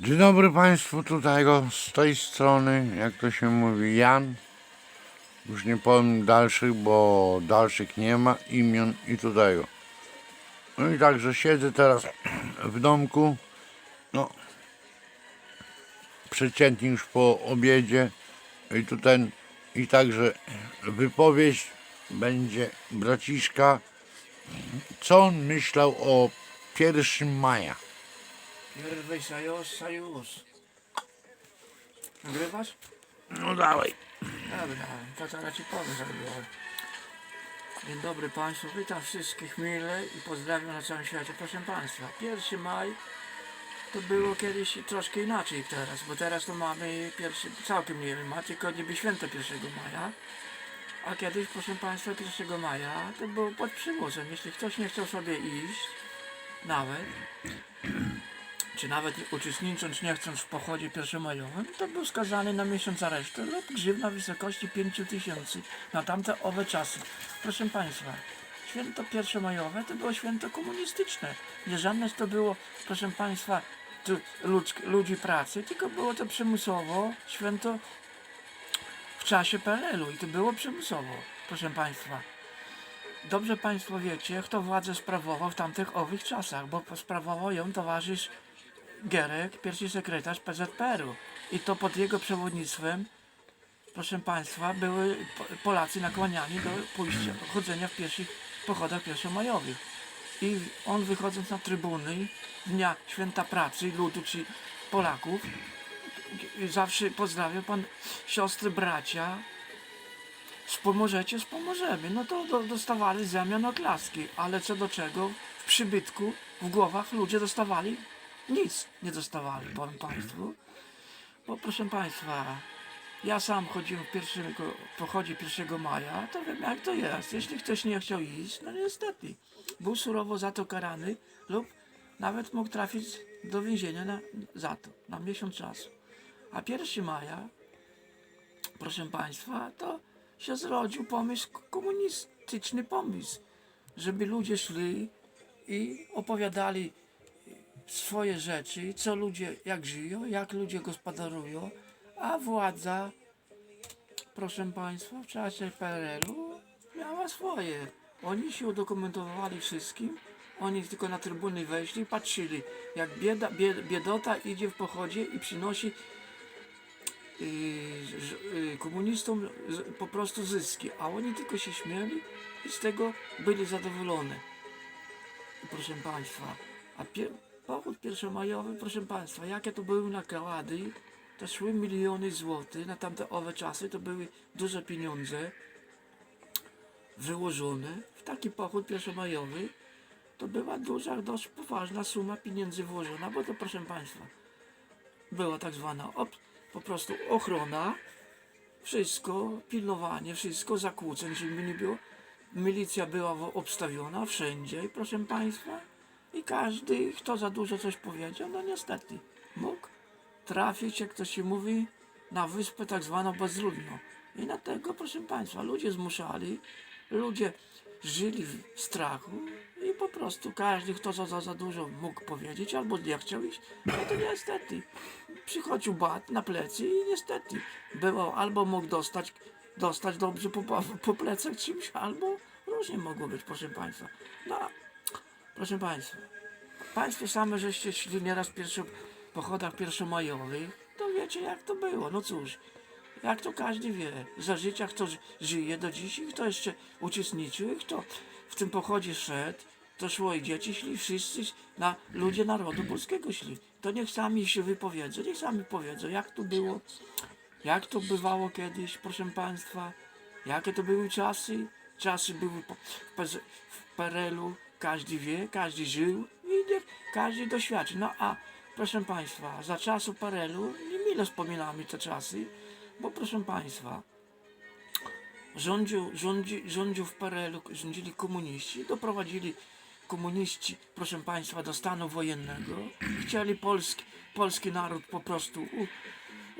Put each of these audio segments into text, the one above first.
Dzień dobry Państwu, tutaj go z tej strony, jak to się mówi, Jan. Już nie powiem dalszych, bo dalszych nie ma imion i tutaj go. No i także siedzę teraz w domku, no przeciętnie już po obiedzie i tutaj i także wypowiedź będzie braciszka, co on myślał o 1 maja. Pierwszy sojusz, sojusz. Nagrywasz? No dawaj. Dobra, to zaraz ci powiem, było. Dzień dobry Państwu, witam wszystkich mile i pozdrawiam na całym świecie. Proszę Państwa, 1 maj to było kiedyś troszkę inaczej teraz, bo teraz to mamy pierwszy, całkiem nie ma tylko niby święto 1 maja, a kiedyś, proszę Państwa, 1 maja to było pod przymusem. Jeśli ktoś nie chciał sobie iść, nawet, czy nawet uczestnicząc nie chcąc w pochodzie pierwszomajowym, to był skazany na miesiąc aresztu lub grzywna w wysokości 5 tysięcy na tamte owe czasy. Proszę Państwa, święto pierwszomajowe to było święto komunistyczne. Nie żadne to było, proszę Państwa, tu, ludzk, ludzi pracy, tylko było to przymusowo święto w czasie PRL-u i to było przymusowo, proszę Państwa. Dobrze Państwo wiecie, kto władzę sprawował w tamtych owych czasach, bo sprawował ją towarzysz Gierek, pierwszy sekretarz PZPR-u. I to pod jego przewodnictwem, proszę Państwa, były Po- Polacy nakłaniani do pójścia, chodzenia w pierwszych pochodach pierwszomajowych. I on wychodząc na trybuny Dnia Święta Pracy, ludu czy Polaków, zawsze pozdrawiał Pan siostry, bracia, wspomożecie, wspomożemy. No to do, dostawali zamian oklaski, ale co do czego, w przybytku, w głowach ludzie dostawali nic nie dostawali, powiem Państwu. Bo proszę Państwa, ja sam chodziłem w pierwszym pochodzie 1 maja, to wiem jak to jest. Jeśli ktoś nie chciał iść, no niestety, był surowo za to karany lub nawet mógł trafić do więzienia na, za to, na miesiąc czasu. A 1 maja, proszę Państwa, to się zrodził pomysł, komunistyczny pomysł, żeby ludzie szli i opowiadali swoje rzeczy, co ludzie, jak żyją, jak ludzie gospodarują, a władza, proszę Państwa, w czasie PRL-u miała swoje. Oni się udokumentowali wszystkim, oni tylko na trybuny weszli, patrzyli, jak bieda, bied, biedota idzie w pochodzie i przynosi yy, yy, komunistom po prostu zyski, a oni tylko się śmieli i z tego byli zadowolone proszę Państwa. A pie- pochód pierwszomajowy, proszę Państwa, jakie to były nakłady, to szły miliony złotych, na tamte owe czasy to były duże pieniądze wyłożone. W taki pochód pierwszomajowy, to była duża, dość poważna suma pieniędzy włożona, bo to proszę Państwa, była tak zwana po prostu ochrona, wszystko, pilnowanie, wszystko, zakłóceń, żeby nie było. Milicja była obstawiona wszędzie, proszę Państwa, i każdy, kto za dużo coś powiedział, no niestety, mógł trafić, jak to się mówi, na wyspę tak zwaną bezludną. I dlatego, proszę Państwa, ludzie zmuszali, ludzie żyli w strachu i po prostu każdy, kto za, za, za dużo mógł powiedzieć albo nie chciał iść, no to niestety przychodził bat na plecy i niestety było albo mógł dostać, dostać dobrze po, po plecach czymś, albo różnie mogło być, proszę Państwa. No, proszę Państwa, Państwo same żeście szli nieraz w pierwszym pochodach pierwszomajowych, to wiecie jak to było, no cóż, jak to każdy wie, za życia kto żyje do dziś i kto jeszcze uczestniczył i kto w tym pochodzie szedł, to szło i dzieci szli, wszyscy na ludzie narodu polskiego szli. To niech sami się wypowiedzą, niech sami powiedzą, jak to było, jak to bywało kiedyś, proszę Państwa, jakie to były czasy. Czasy były w, w PRL-u, każdy wie, każdy żył i każdy doświadczy. No a proszę Państwa, za czasu PRL-u niemile wspominamy te czasy, bo proszę Państwa, rządził, rządzi, rządził w PRL-u, rządzili komuniści, doprowadzili komuniści, proszę Państwa, do stanu wojennego. Chcieli polski, polski naród po prostu u,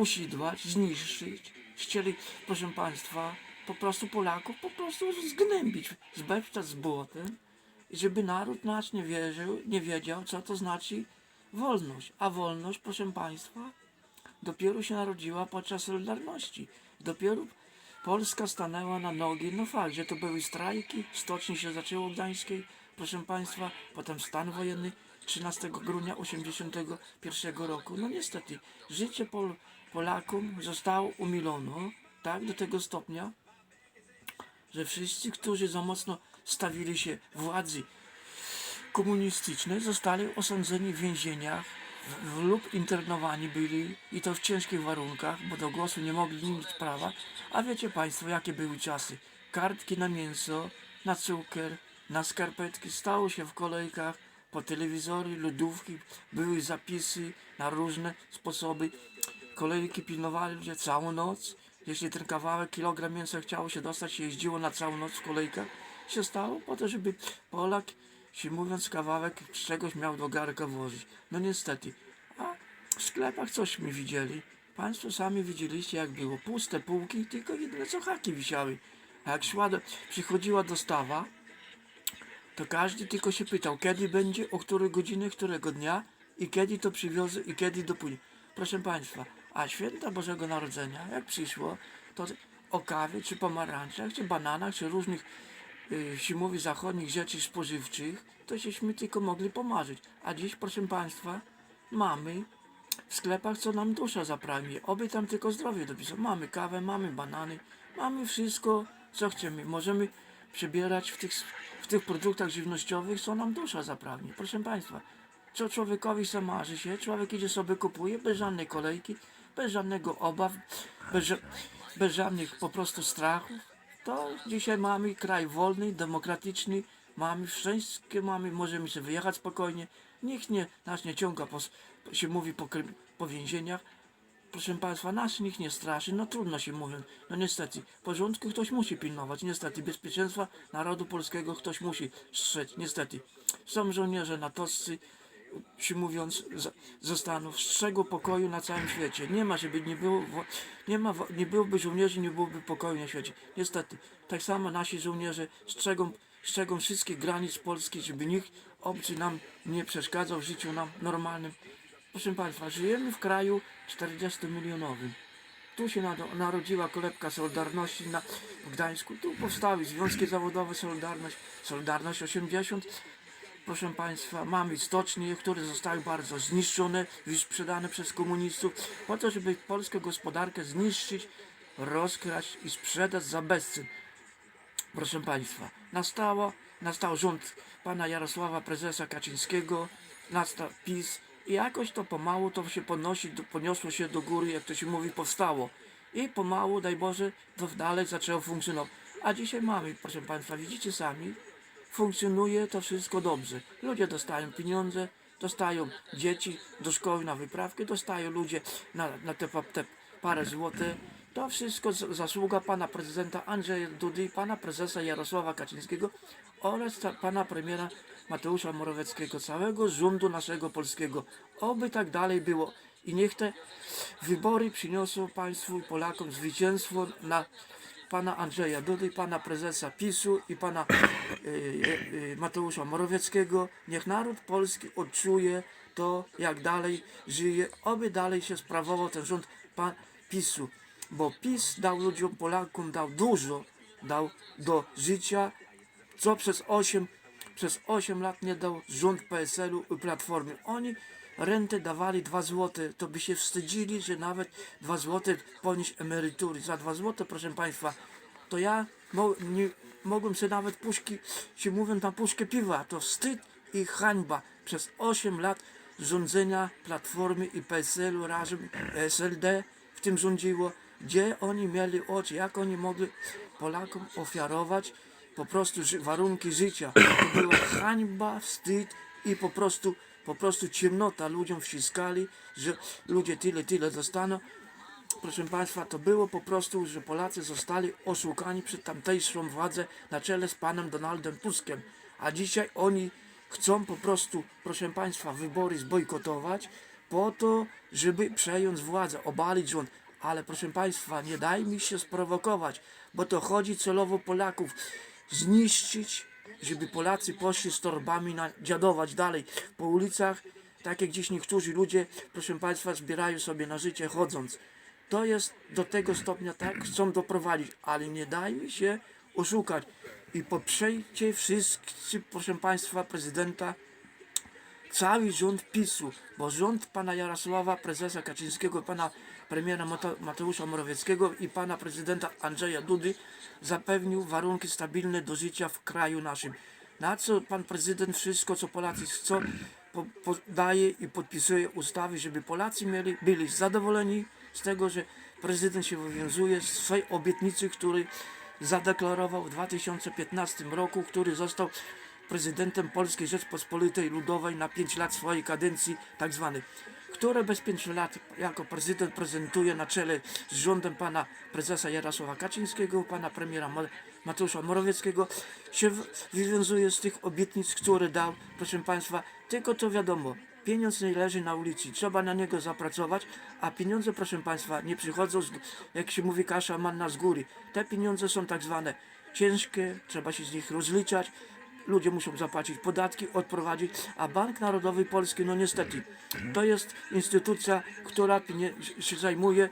usidłać, zniszczyć. Chcieli, proszę Państwa, po prostu Polaków po prostu zgnębić, zbeptać z błotem, i żeby naród nasz nie wierzył, nie wiedział, co to znaczy wolność. A wolność, proszę Państwa, dopiero się narodziła podczas Solidarności. Dopiero Polska stanęła na nogi. No fakt, że to były strajki, stocznie się zaczęło w Gdańskiej, proszę Państwa, potem stan wojenny 13 grudnia 1981 roku. No niestety, życie Pol Polakom zostało umilone, tak, do tego stopnia, że wszyscy, którzy za mocno stawili się władzy komunistycznej, zostali osądzeni w więzieniach lub internowani byli i to w ciężkich warunkach, bo do głosu nie mogli mieć prawa. A wiecie Państwo, jakie były czasy? Kartki na mięso, na cukier, na skarpetki stało się w kolejkach, po telewizory, lodówki, były zapisy na różne sposoby. Kolejki pilnowali ludzie całą noc. Jeśli ten kawałek, kilogram mięsa chciało się dostać, jeździło na całą noc w kolejkach. Się stało po to, żeby Polak, się mówiąc, kawałek z czegoś miał do garka włożyć. No niestety. A w sklepach cośmy widzieli. Państwo sami widzieliście, jak było. Puste półki, tylko jedyne co haki wisiały. A jak szła do, przychodziła dostawa, to każdy tylko się pytał, kiedy będzie, o której godziny, którego dnia i kiedy to przywiozę i kiedy dopłynie. Proszę Państwa, a święta Bożego Narodzenia, jak przyszło, to o kawie, czy pomarańczach, czy bananach, czy różnych y, się mówi zachodnich rzeczy spożywczych, to żeśmy tylko mogli pomarzyć. A dziś, proszę Państwa, mamy w sklepach, co nam dusza zapragnie. Oby tam tylko zdrowie dopisał. Mamy kawę, mamy banany, mamy wszystko, co chcemy. Możemy przebierać w tych, w tych produktach żywnościowych, co nam dusza zapragnie. Proszę Państwa, co człowiekowi se marzy się, człowiek idzie sobie kupuje bez żadnej kolejki, bez żadnego obaw, bez, bez żadnych po prostu strachów. To dzisiaj mamy kraj wolny, demokratyczny, mamy wszystkie, mamy, możemy sobie wyjechać spokojnie. Nikt nie, nas nie ciąga, po, się mówi po, po więzieniach. Proszę Państwa, nas nikt nie straszy, no trudno się mówiąc. No niestety, porządku ktoś musi pilnować, niestety, bezpieczeństwa narodu polskiego ktoś musi strzec, niestety. Są żołnierze natowscy, się mówiąc, za- zostaną strzegą pokoju na całym świecie. Nie ma, żeby nie było, nie ma, nie byłoby żołnierzy, nie byłoby pokoju na świecie. Niestety, tak samo nasi żołnierze strzegą, strzegą wszystkich granic Polski, żeby nikt obcy nam nie przeszkadzał w życiu nam normalnym. Proszę Państwa, żyjemy w kraju 40-milionowym. Tu się narodziła kolebka Solidarności na, w Gdańsku. Tu powstały związki zawodowe Solidarność, Solidarność 80. Proszę Państwa, mamy stocznie, które zostały bardzo zniszczone, już sprzedane przez komunistów, po to, żeby polską gospodarkę zniszczyć, rozkraść i sprzedać za bezcen. Proszę Państwa, nastało, nastał rząd pana Jarosława Prezesa Kaczyńskiego, nastał PiS i jakoś to pomału to się podnosi, poniosło się do góry, jak to się mówi, powstało. I pomału, daj Boże, to dalej zaczęło funkcjonować. A dzisiaj mamy, proszę Państwa, widzicie sami, funkcjonuje to wszystko dobrze. Ludzie dostają pieniądze, dostają dzieci do szkoły na wyprawkę, dostają ludzie na, na te, te parę złote. To wszystko zasługa pana prezydenta Andrzeja Dudy pana prezesa Jarosława Kaczyńskiego oraz pana premiera Mateusza Morawieckiego, całego rządu naszego polskiego. Oby tak dalej było i niech te wybory przyniosą państwu i Polakom zwycięstwo na pana Andrzeja Dudy, pana prezesa PiSu i pana y, Mateusza Morawieckiego. Niech naród polski odczuje to, jak dalej żyje, oby dalej się sprawował ten rząd pan PiSu. Bo PiS dał ludziom, Polakom, dał dużo, dał do życia, co przez 8, przez 8 lat nie dał rząd PSL-u i Platformy. Oni rentę dawali 2 złote, to by się wstydzili, że nawet 2 złote ponieść emerytury. Za 2 złote, proszę Państwa, to ja mo, nie, mogłem sobie nawet puszki, się mówią tam puszkę piwa, to wstyd i hańba. Przez 8 lat rządzenia Platformy i PSL-u razem SLD w tym rządziło, gdzie oni mieli oczy, jak oni mogli Polakom ofiarować po prostu warunki życia. To była hańba, wstyd i po prostu, po prostu ciemnota ludziom wciskali, że ludzie tyle, tyle dostaną. Proszę Państwa, to było po prostu, że Polacy zostali oszukani przez tamtejszą władzę na czele z panem Donaldem Tuskiem. A dzisiaj oni chcą po prostu, proszę Państwa, wybory zbojkotować po to, żeby przejąć władzę, obalić rząd. Ale proszę Państwa, nie daj mi się sprowokować, bo to chodzi celowo Polaków zniszczyć, żeby Polacy poszli z torbami na dziadować dalej po ulicach, tak jak dziś niektórzy ludzie, proszę Państwa, zbierają sobie na życie chodząc. To jest do tego stopnia tak, chcą doprowadzić, ale nie dajmy się oszukać. I poprzejcie wszyscy, proszę Państwa, prezydenta cały rząd PiSu, bo rząd pana Jarosława, prezesa Kaczyńskiego, pana premiera Mate- Mateusza Morawieckiego i pana prezydenta Andrzeja Dudy zapewnił warunki stabilne do życia w kraju naszym. Na co pan prezydent wszystko, co Polacy chcą, po, podaje i podpisuje ustawy, żeby Polacy mieli, byli zadowoleni z tego, że prezydent się wywiązuje z swojej obietnicy, której zadeklarował w 2015 roku, który został prezydentem Polskiej Rzeczpospolitej Ludowej na 5 lat swojej kadencji tak zwanej, które bez 5 lat jako prezydent prezentuje na czele z rządem pana prezesa Jarosława Kaczyńskiego, pana premiera Mateusza Morawieckiego się wywiązuje z tych obietnic, które dał, proszę państwa, tylko to wiadomo, Pieniądz nie leży na ulicy, trzeba na niego zapracować, a pieniądze, proszę Państwa, nie przychodzą, z, jak się mówi, kasza manna z góry. Te pieniądze są tak zwane ciężkie, trzeba się z nich rozliczać, ludzie muszą zapłacić podatki, odprowadzić, a Bank Narodowy Polski, no niestety, to jest instytucja, która się zajmuje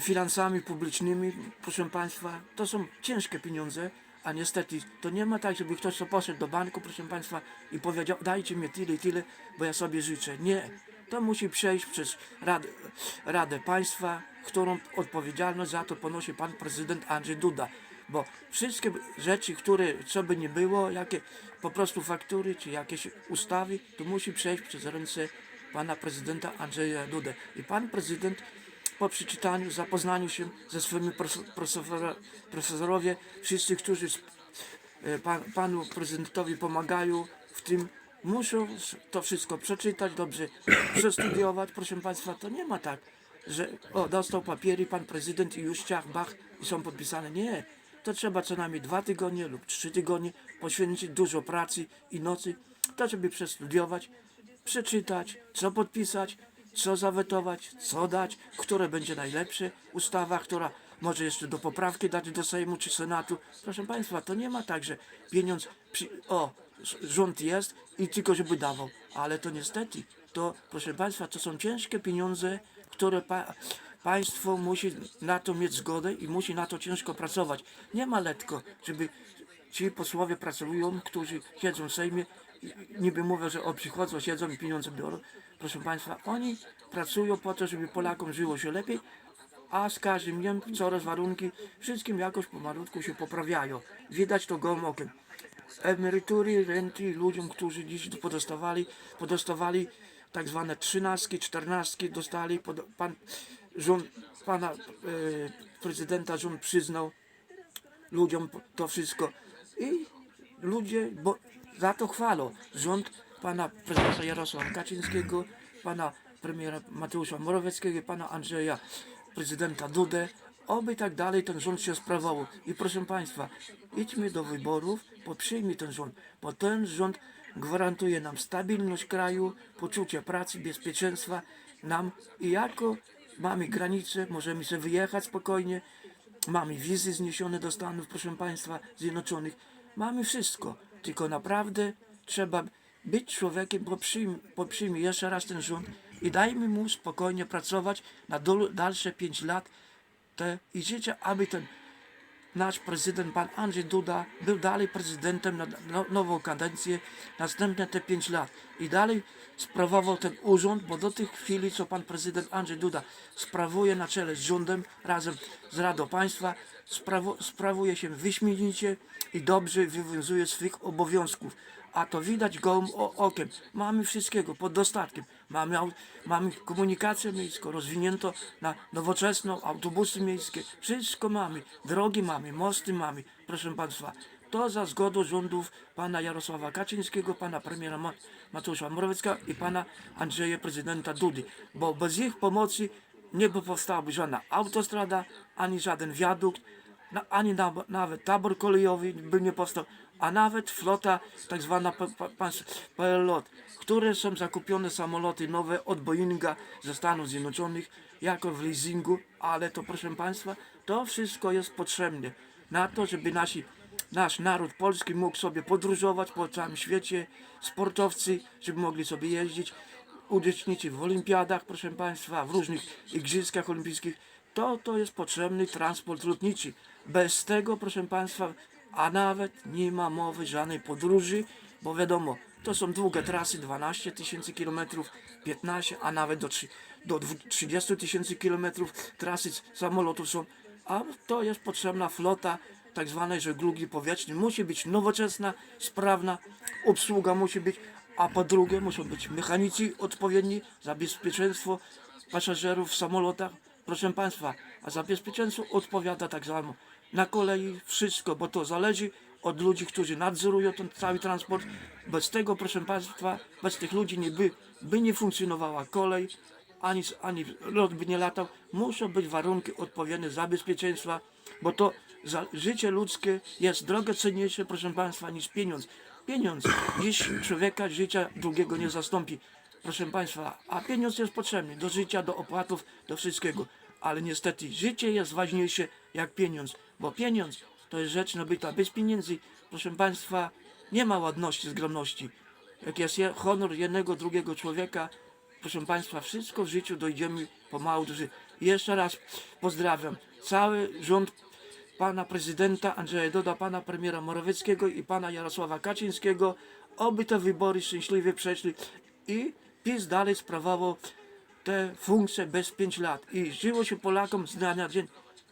finansami publicznymi, proszę Państwa, to są ciężkie pieniądze, a niestety to nie ma tak, żeby ktoś poszedł do banku, proszę Państwa, i powiedział, dajcie mi tyle i tyle, bo ja sobie życzę. Nie. To musi przejść przez Radę, Radę Państwa, którą odpowiedzialność za to ponosi Pan Prezydent Andrzej Duda. Bo wszystkie rzeczy, które co by nie było, jakie po prostu faktury, czy jakieś ustawy, to musi przejść przez ręce Pana Prezydenta Andrzeja Dudę. I Pan Prezydent po przeczytaniu, zapoznaniu się ze swoimi profesorowie, wszyscy, którzy e, pan, panu prezydentowi pomagają w tym, muszą to wszystko przeczytać, dobrze przestudiować. Proszę Państwa, to nie ma tak, że o, dostał papiery pan prezydent i już ciach, bach i są podpisane. Nie. To trzeba co najmniej dwa tygodnie lub trzy tygodnie poświęcić dużo pracy i nocy, to żeby przestudiować, przeczytać, co podpisać, co zawetować, co dać, które będzie najlepsze ustawa, która może jeszcze do poprawki dać do Sejmu czy Senatu. Proszę Państwa, to nie ma tak, że pieniądz, przy, o, rząd jest i tylko żeby dawał, ale to niestety, to proszę Państwa, to są ciężkie pieniądze, które pa, państwo musi na to mieć zgodę i musi na to ciężko pracować. Nie ma letko, żeby ci posłowie pracują, którzy siedzą w Sejmie, niby mówią, że o przychodzą, siedzą i pieniądze biorą. Proszę Państwa, oni pracują po to, żeby Polakom żyło się lepiej, a z każdym dniem coraz warunki wszystkim jakoś pomalutku się poprawiają. Widać to gołym okiem. Emerytury, renty ludziom, którzy dziś podostawali, podostawali tak zwane trzynastki, czternastki, dostali, pod, pan, rząd, pana e, prezydenta rząd przyznał ludziom to wszystko i ludzie bo za to chwalą. Rząd pana prezesa Jarosława Kaczyńskiego, pana premiera Mateusza Morawieckiego pana Andrzeja, prezydenta Dudę, oby tak dalej ten rząd się sprawował. I proszę państwa, idźmy do wyborów, poprzyjmy ten rząd, bo ten rząd gwarantuje nam stabilność kraju, poczucie pracy, bezpieczeństwa nam i jako mamy granice, możemy sobie wyjechać spokojnie, Mamy wizy zniesione do Stanów, proszę Państwa, Zjednoczonych. Mamy wszystko. Tylko naprawdę trzeba być człowiekiem, poprzyjmy jeszcze raz ten rząd i dajmy mu spokojnie pracować na dalsze 5 lat te, i życzę, aby ten nasz prezydent, pan Andrzej Duda, był dalej prezydentem na no, nową kadencję, następne te 5 lat i dalej sprawował ten urząd, bo do tej chwili, co pan prezydent Andrzej Duda sprawuje na czele z rządem, razem z Radą Państwa, sprawuje się wyśmienicie i dobrze wywiązuje swych obowiązków. A to widać gołym okiem. Mamy wszystkiego pod dostatkiem. Mamy, mamy komunikację miejską, rozwinięto na nowoczesną, autobusy miejskie. Wszystko mamy. Drogi mamy, mosty mamy. Proszę Państwa, to za zgodą rządów pana Jarosława Kaczyńskiego, pana premiera Ma- Mateusza Morawieckiego i pana Andrzeja prezydenta Dudy. Bo bez ich pomocy nie by powstałaby żadna autostrada, ani żaden wiadukt, ani na, nawet tabor kolejowy by nie powstał, a nawet flota tak zwana PLOT, które są zakupione samoloty nowe od Boeinga ze Stanów Zjednoczonych jako w leasingu, ale to proszę Państwa, to wszystko jest potrzebne na to, żeby nasi nasz naród polski mógł sobie podróżować po całym świecie, sportowcy, żeby mogli sobie jeździć, uczestniczy w olimpiadach, proszę Państwa, w różnych igrzyskach olimpijskich, to to jest potrzebny transport lotniczy. Bez tego, proszę Państwa, a nawet nie ma mowy żadnej podróży, bo wiadomo, to są długie trasy, 12 tysięcy kilometrów, 15, a nawet do, trzy- do dwu- 30 tysięcy kilometrów trasy samolotów są, a to jest potrzebna flota tak zwanej żeglugi powietrznej. Musi być nowoczesna, sprawna, obsługa musi być, a po drugie muszą być mechanicy odpowiedni za bezpieczeństwo pasażerów w samolotach. Proszę Państwa, a za bezpieczeństwo odpowiada tak samo na kolei wszystko, bo to zależy od ludzi, którzy nadzorują ten cały transport. Bez tego, proszę Państwa, bez tych ludzi nie by, by nie funkcjonowała kolej, ani, ani lot by nie latał. Muszą być warunki odpowiednie za bezpieczeństwa, bo to za życie ludzkie jest drogo cenniejsze, proszę Państwa, niż pieniądz. Pieniądz dziś człowieka życia drugiego nie zastąpi, proszę Państwa, a pieniądz jest potrzebny do życia, do opłatów, do wszystkiego. Ale niestety życie jest ważniejsze jak pieniądz, bo pieniądz to jest rzecz nabyta. Bez pieniędzy, proszę Państwa, nie ma ładności, zgromności. Jak jest je- honor jednego, drugiego człowieka, proszę Państwa, wszystko w życiu dojdziemy pomału do życia. Jeszcze raz pozdrawiam cały rząd pana prezydenta Andrzeja Duda, pana premiera Morawieckiego i pana Jarosława Kaczyńskiego, oby te wybory szczęśliwie przeszli i PiS dalej sprawował te funkcje bez 5 lat i żyło się Polakom z dnia na dzień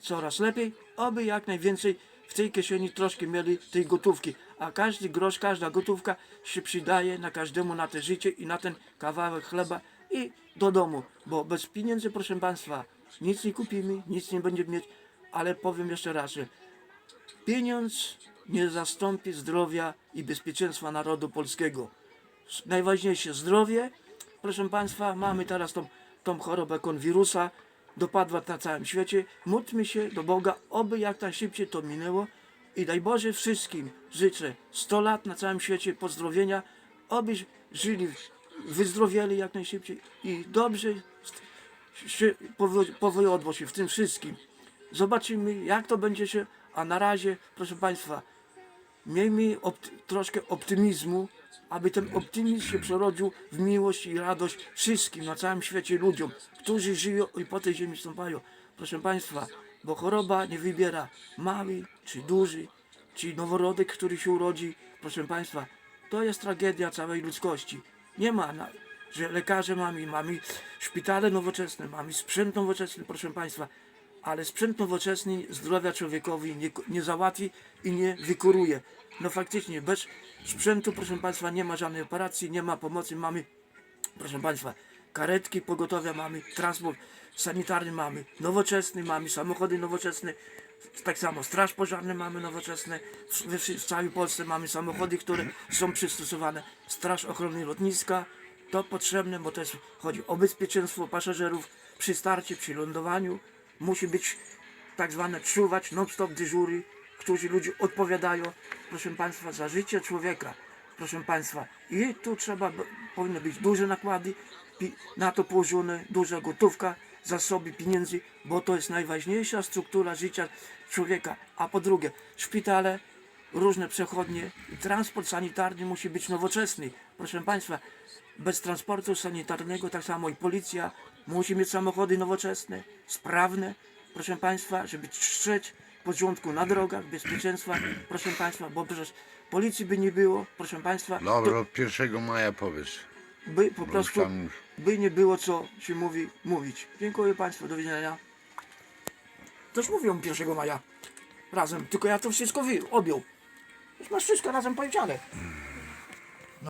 coraz lepiej, oby jak najwięcej w tej kieszeni troszkę mieli tej gotówki, a każdy grosz, każda gotówka się przydaje na każdemu na te życie i na ten kawałek chleba i do domu, bo bez pieniędzy, proszę Państwa, nic nie kupimy, nic nie będziemy mieć, ale powiem jeszcze raz, że pieniądz nie zastąpi zdrowia i bezpieczeństwa narodu polskiego. Najważniejsze zdrowie. Proszę Państwa, mamy teraz tą, tą chorobę konwirusa, dopadła na całym świecie. Módlmy się do Boga, oby jak najszybciej to minęło i daj Boże wszystkim życzę 100 lat na całym świecie pozdrowienia, oby żyli, wyzdrowieli jak najszybciej i dobrze się powiodło się w tym wszystkim. Zobaczymy, jak to będzie się, a na razie, proszę Państwa, miejmy opt- troszkę optymizmu, aby ten optymizm się przerodził w miłość i radość wszystkim na całym świecie ludziom, którzy żyją i po tej ziemi stąpają. Proszę Państwa, bo choroba nie wybiera mały czy duży, czy noworodek, który się urodzi. Proszę Państwa, to jest tragedia całej ludzkości. Nie ma, na, że lekarze mamy, mamy szpitale nowoczesne, mamy sprzęt nowoczesny, proszę Państwa, ale sprzęt nowoczesny zdrowia człowiekowi nie, nie załatwi i nie wykuruje. No faktycznie, bez sprzętu, proszę Państwa, nie ma żadnej operacji, nie ma pomocy, mamy, proszę Państwa, karetki pogotowia mamy, transport sanitarny mamy, nowoczesny mamy, samochody nowoczesne, tak samo straż pożarne mamy nowoczesne, w, w całej Polsce mamy samochody, które są przystosowane, straż ochrony lotniska, to potrzebne, bo jest, chodzi o bezpieczeństwo pasażerów przy starcie, przy lądowaniu, musi być tak zwane czuwać, non-stop dyżury, którzy ludzie odpowiadają, proszę Państwa, za życie człowieka, proszę Państwa. I tu trzeba, powinny być duże nakłady, na to położone duża gotówka, zasoby pieniędzy, bo to jest najważniejsza struktura życia człowieka. A po drugie, szpitale, różne przechodnie, i transport sanitarny musi być nowoczesny. Proszę Państwa, bez transportu sanitarnego tak samo i policja musi mieć samochody nowoczesne, sprawne, proszę Państwa, żeby strzec porządku na drogach, bezpieczeństwa, proszę Państwa, bo przecież policji by nie było, proszę Państwa, Dobra, od 1 maja powiedz. by po Bo prostu tam już by nie było co się mówi, mówić. Dziękuję Państwu, do widzenia. Też mówią 1 maja razem, tylko ja to wszystko wy, objął. Już masz wszystko razem powiedziane.